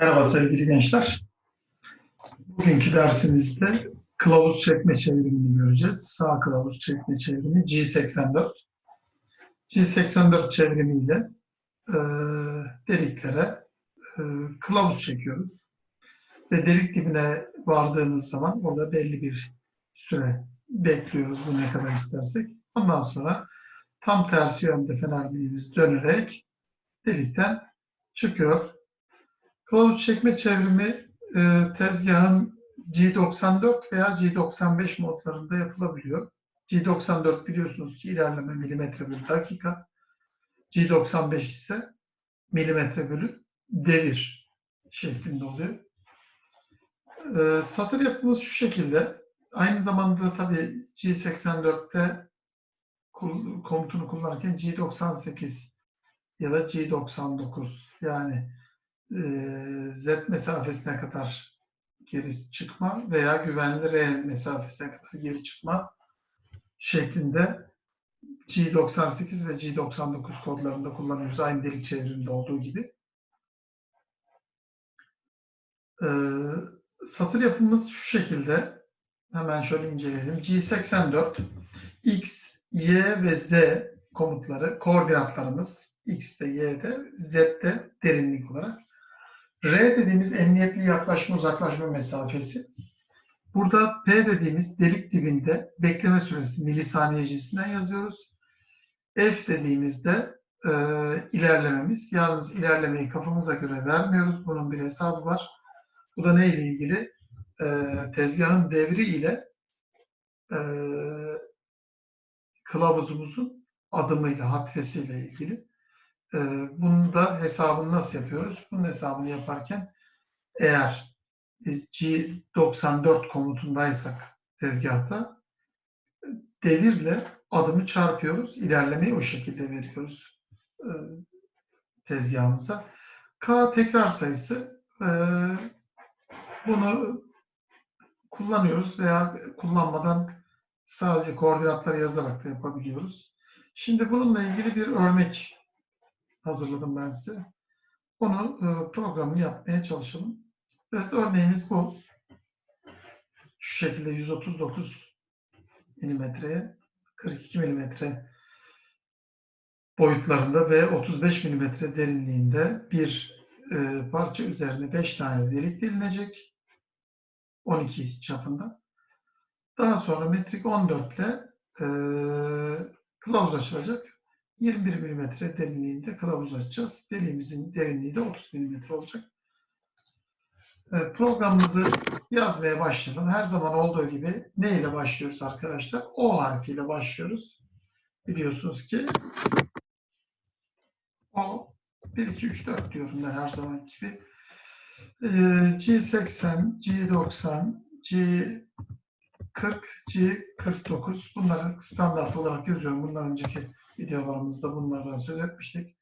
Merhaba sevgili gençler. Bugünkü dersimizde kılavuz çekme çevrimini göreceğiz. Sağ kılavuz çekme çevrimi G84. G84 çevrimiyle e, deliklere e, kılavuz çekiyoruz. Ve delik dibine vardığımız zaman orada belli bir süre bekliyoruz bu ne kadar istersek. Ondan sonra tam tersi yönde fenerliğimiz dönerek delikten çıkıyor. Kılavuz çekme çevrimi e, tezgahın G94 veya G95 modlarında yapılabiliyor. G94 biliyorsunuz ki ilerleme milimetre bölü dakika. G95 ise milimetre bölü devir şeklinde oluyor. E, satır yapımız şu şekilde. Aynı zamanda tabii G84'te kul- komutunu kullanırken G98 ya da G99 yani e, Z mesafesine kadar geri çıkma veya güvenli R mesafesine kadar geri çıkma şeklinde G98 ve G99 kodlarında kullanıyoruz. Aynı delik çevriminde olduğu gibi. Ee, satır yapımız şu şekilde. Hemen şöyle inceleyelim. G84 X, Y ve Z komutları, koordinatlarımız X'te, Y'de, Z'de derinlik olarak. R dediğimiz emniyetli yaklaşma uzaklaşma mesafesi. Burada P dediğimiz delik dibinde bekleme süresi milisaniye cinsinden yazıyoruz. F dediğimizde e, ilerlememiz. Yalnız ilerlemeyi kafamıza göre vermiyoruz. Bunun bir hesabı var. Bu da neyle ilgili? E, tezgahın devri ile e, kılavuzumuzun adımıyla, hatvesiyle ilgili. Ee, Bunun da hesabını nasıl yapıyoruz? Bunun hesabını yaparken eğer biz G94 komutundaysak tezgahta devirle adımı çarpıyoruz. ilerlemeyi o şekilde veriyoruz e, tezgahımıza. K tekrar sayısı e, bunu kullanıyoruz veya kullanmadan sadece koordinatları yazarak da yapabiliyoruz. Şimdi bununla ilgili bir örnek hazırladım ben size. Onu e, programını yapmaya çalışalım. Evet örneğimiz bu. Şu şekilde 139 milimetreye 42 milimetre boyutlarında ve 35 milimetre derinliğinde bir e, parça üzerine 5 tane delik delinecek. 12 çapında. Daha sonra metrik 14 ile e, kılavuz açılacak. 21 mm derinliğinde kılavuz açacağız. Deliğimizin derinliği de 30 mm olacak. E, Programımızı yazmaya başlayalım. Her zaman olduğu gibi ne ile başlıyoruz arkadaşlar? O harfiyle başlıyoruz. Biliyorsunuz ki O 1, 2, 3, 4 diyorum ben her zaman gibi. E, G80, G90, G40, G49 bunları standart olarak yazıyorum. Bundan önceki videolarımızda bunlardan söz etmiştik.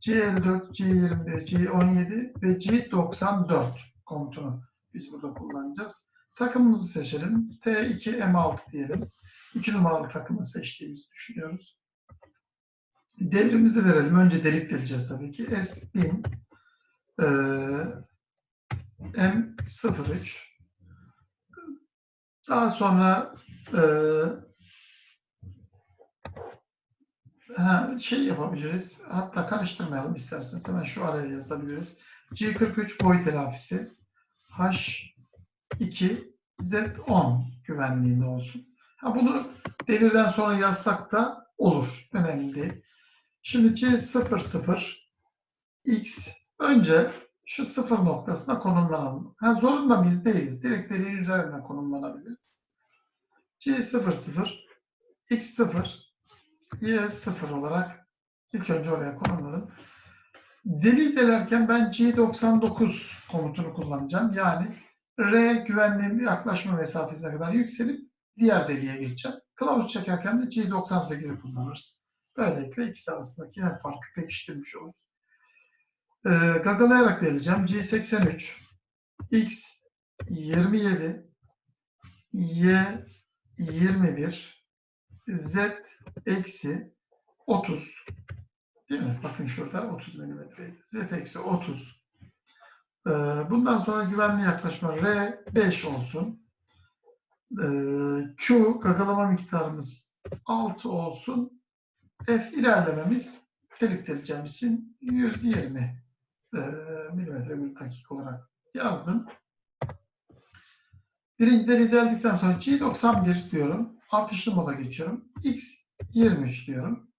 G54, G21, G17 ve G94 komutunu biz burada kullanacağız. Takımımızı seçelim. T2, M6 diyelim. 2 numaralı takımı seçtiğimizi düşünüyoruz. Devrimizi verelim. Önce delik deleceğiz tabii ki. S1000 e, M03 daha sonra e, ha, şey yapabiliriz. Hatta karıştırmayalım isterseniz. Hemen şu araya yazabiliriz. G43 boy telafisi H2 Z10 güvenliğinde olsun. Ha, bunu devirden sonra yazsak da olur. Önemli değil. Şimdi C00 X önce şu sıfır noktasına konumlanalım. Ha, zorunda mıyız? Değiliz. Direkt deliğin üzerinden konumlanabiliriz. C00 X0 Y0 olarak ilk önce oraya konumladım. Deliği delerken ben G99 komutunu kullanacağım. Yani R güvenli yaklaşma mesafesine kadar yükselip diğer deliğe geçeceğim. Kılavuz çekerken de G98'i kullanırız. Böylelikle ikisi arasındaki her farkı pekiştirmiş oluruz. Ee, gagalayarak deleceğim. G83 X 27 Y 21 Z eksi 30 değil mi? Bakın şurada 30 milimetre. Z eksi 30 Ee, bundan sonra güvenli yaklaşma R 5 olsun. Ee, Q gagalama miktarımız 6 olsun. F ilerlememiz delik deleceğim için 120 e, milimetre bir dakika olarak yazdım. Birinci deliği deldikten sonra G91 diyorum. Artışlı moda geçiyorum. X 23 diyorum.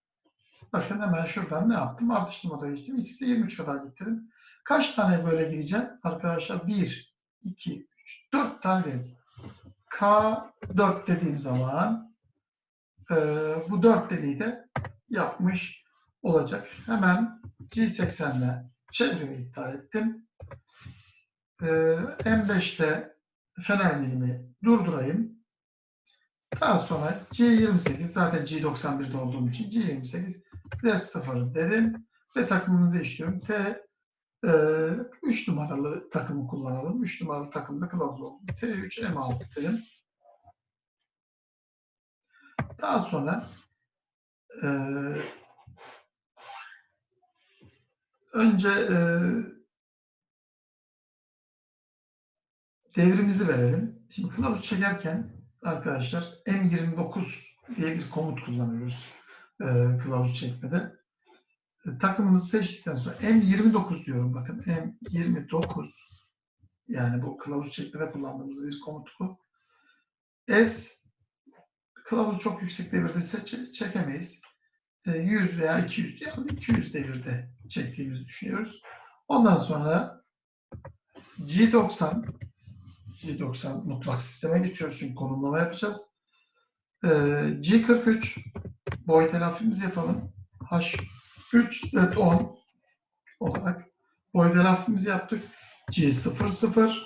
Bakın hemen şuradan ne yaptım? Artışlı moda geçtim. X'te 23 kadar gittim. Kaç tane böyle gideceğim? Arkadaşlar 1, 2, 3, 4 tane delik. K4 dediğim zaman e, bu 4 deliği de yapmış olacak. Hemen G80 ile çevrimi iptal ettim. E, M5'te fener milimi durdurayım. Daha sonra G28 zaten G91'de olduğum için G28 Z0 dedim ve takımını değiştiriyorum. T 3 numaralı takımı kullanalım. 3 numaralı takımda kılavuz oldu. T3 M6 dedim. Daha sonra e, önce e, devrimizi verelim. Şimdi kılavuz çekerken arkadaşlar M29 diye bir komut kullanıyoruz e, kılavuz çekmede. E, takımımızı seçtikten sonra M29 diyorum bakın M29 yani bu kılavuz çekmede kullandığımız bir komut bu. S kılavuzu çok yüksek devirde seç- çekemeyiz. E, 100 veya 200 yani 200 devirde çektiğimizi düşünüyoruz. Ondan sonra G90 G90 mutlak sisteme geçiyoruz çünkü konumlama yapacağız. Ee, G43 boy telafimizi yapalım. H3Z10 olarak boy telafimizi yaptık. G00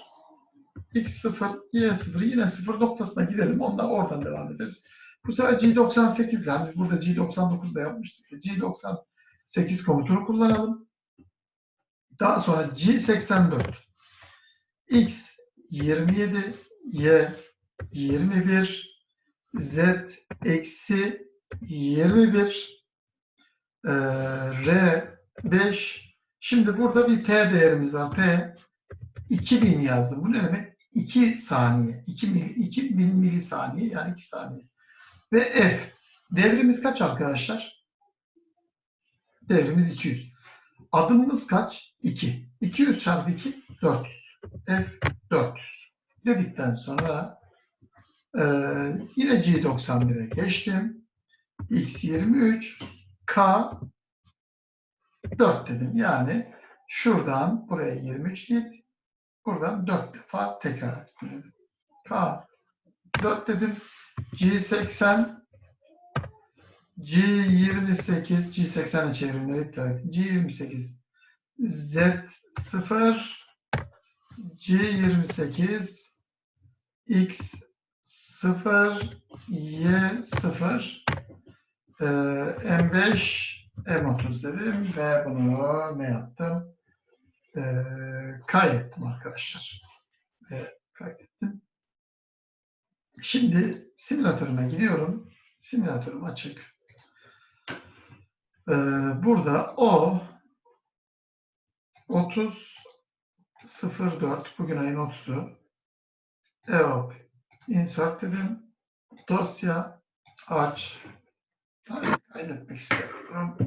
X0, Y0 yine 0 noktasına gidelim. Ondan oradan devam ederiz. Bu sefer G98 ile hani burada G99 da yapmıştık. G98 komutunu kullanalım. Daha sonra G84 X 27, Y 21, Z eksi 21, e, R 5. Şimdi burada bir P değerimiz var. P 2000 yazdım. Bu ne demek? 2 saniye. 2 mil, 2000 milisaniye yani 2 saniye. Ve F. Devrimiz kaç arkadaşlar? Devrimiz 200. Adımımız kaç? 2. 200 çarpı 2 400. F 400 dedikten sonra e, yine G91'e geçtim. X23 K 4 dedim. Yani şuradan buraya 23 git. Buradan 4 defa tekrar ettim. K 4 dedim. G80 G28 G80'e çevrimleri iptal ettim. G28 Z0 C28 X0 Y0 e, M5 M30 dedim ve bunu ne yaptım? E, kaydettim arkadaşlar. Ve kaydettim. Şimdi simülatörüme gidiyorum. Simülatörüm açık. E, burada o 30 04 bugün ayın 30'u EOP insert dedim. Dosya aç. Kaydetmek istiyorum.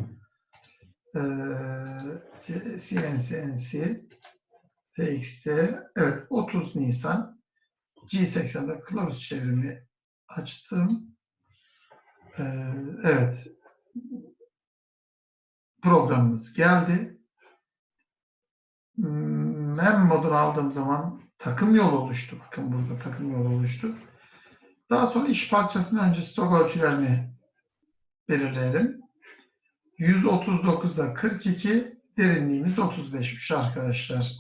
Ee, CNCNC TXT evet 30 Nisan G80'de kılavuz çevrimi açtım. Ee, evet programımız geldi. MEM modunu aldığım zaman takım yolu oluştu. Bakın burada takım yolu oluştu. Daha sonra iş parçasının önce stok ölçülerini belirleyelim. 139'da 42, derinliğimiz 35'miş arkadaşlar.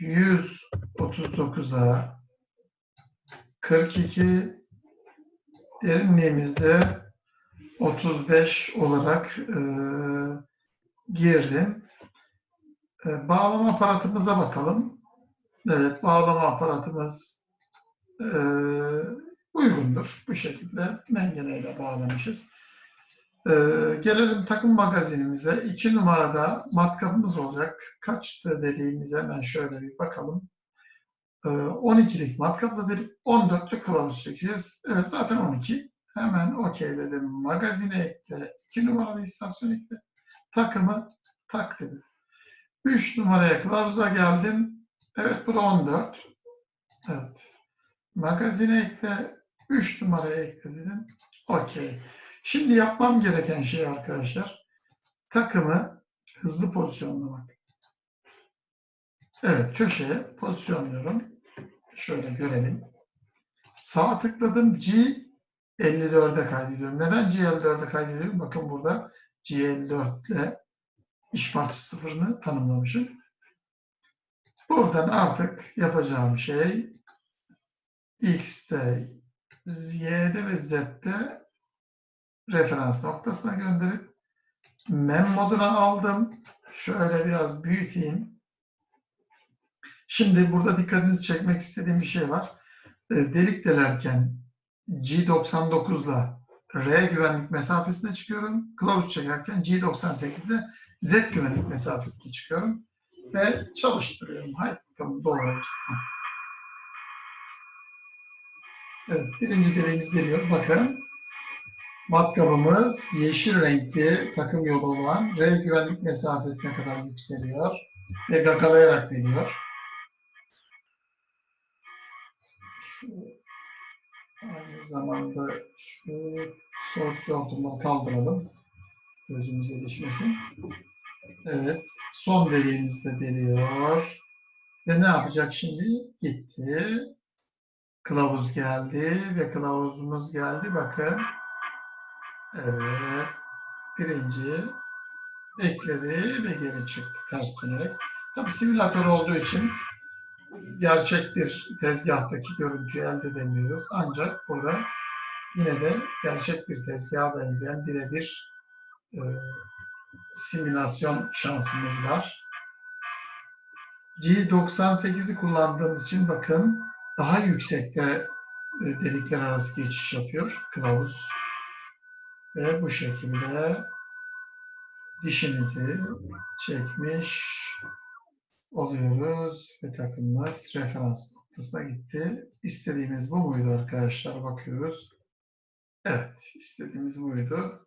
139'a 42, derinliğimizde 35 olarak e, girdim. E, bağlama aparatımıza bakalım. Evet, bağlama aparatımız e, uygundur. Bu şekilde mengeneyle bağlamışız. Ee, gelelim takım magazinimize. 2 numarada matkapımız olacak. Kaçtı dediğimize hemen şöyle bir bakalım. Ee, 12'lik matkapla dedik. 14'lük kılavuz çekeceğiz. Evet zaten 12. Hemen okey dedim. Magazine ekle. 2 numaralı istasyon ekle. Takımı tak dedim. 3 numaraya kılavuza geldim. Evet bu da 14. Evet. Magazine ekle. 3 numaraya ekle dedim. Okey. Şimdi yapmam gereken şey arkadaşlar takımı hızlı pozisyonlamak. Evet köşeye pozisyonluyorum. Şöyle görelim. Sağ tıkladım. G 54'e kaydediyorum. Neden G54'e kaydediyorum? Bakın burada G54 ile iş parçası sıfırını tanımlamışım. Buradan artık yapacağım şey X'te, Y'de ve Z'de referans noktasına gönderip mem moduna aldım. Şöyle biraz büyüteyim. Şimdi burada dikkatinizi çekmek istediğim bir şey var. E, Delik delerken G99 ile R güvenlik mesafesine çıkıyorum. Kılavuz çekerken G98 ile Z güvenlik mesafesine çıkıyorum. Ve çalıştırıyorum. Haydi bakalım doğru olacak. mı? Evet, birinci dileğimiz geliyor. Bakın. Matkabımız yeşil renkli takım yolu olan R güvenlik mesafesine kadar yükseliyor ve gagalayarak deniyor. Şu aynı zamanda şu soğutucu hortumları kaldıralım. Gözümüze düşmesin. Evet. Son deliğimizde deliyor. Ve ne yapacak şimdi? Gitti. Kılavuz geldi ve kılavuzumuz geldi. Bakın. Evet. Birinci ekledi ve geri çıktı ters dönerek. Tabi simülatör olduğu için gerçek bir tezgahtaki görüntüyü elde edemiyoruz. Ancak burada yine de gerçek bir tezgaha benzeyen birebir e, simülasyon şansımız var. G98'i kullandığımız için bakın daha yüksekte e, delikler arası geçiş yapıyor kılavuz. Ve bu şekilde dişimizi çekmiş oluyoruz ve takımımız referans noktasına gitti. İstediğimiz bu muydu arkadaşlar? Bakıyoruz. Evet, istediğimiz buydu.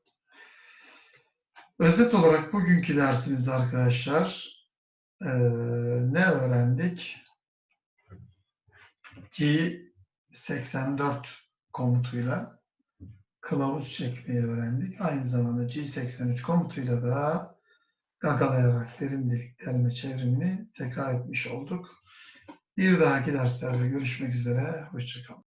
Özet olarak bugünkü dersimizde arkadaşlar eee, ne öğrendik? G84 komutuyla kılavuz çekmeyi öğrendik. Aynı zamanda G83 komutuyla da gagalayarak derin delik delme çevrimini tekrar etmiş olduk. Bir dahaki derslerde görüşmek üzere. Hoşçakalın.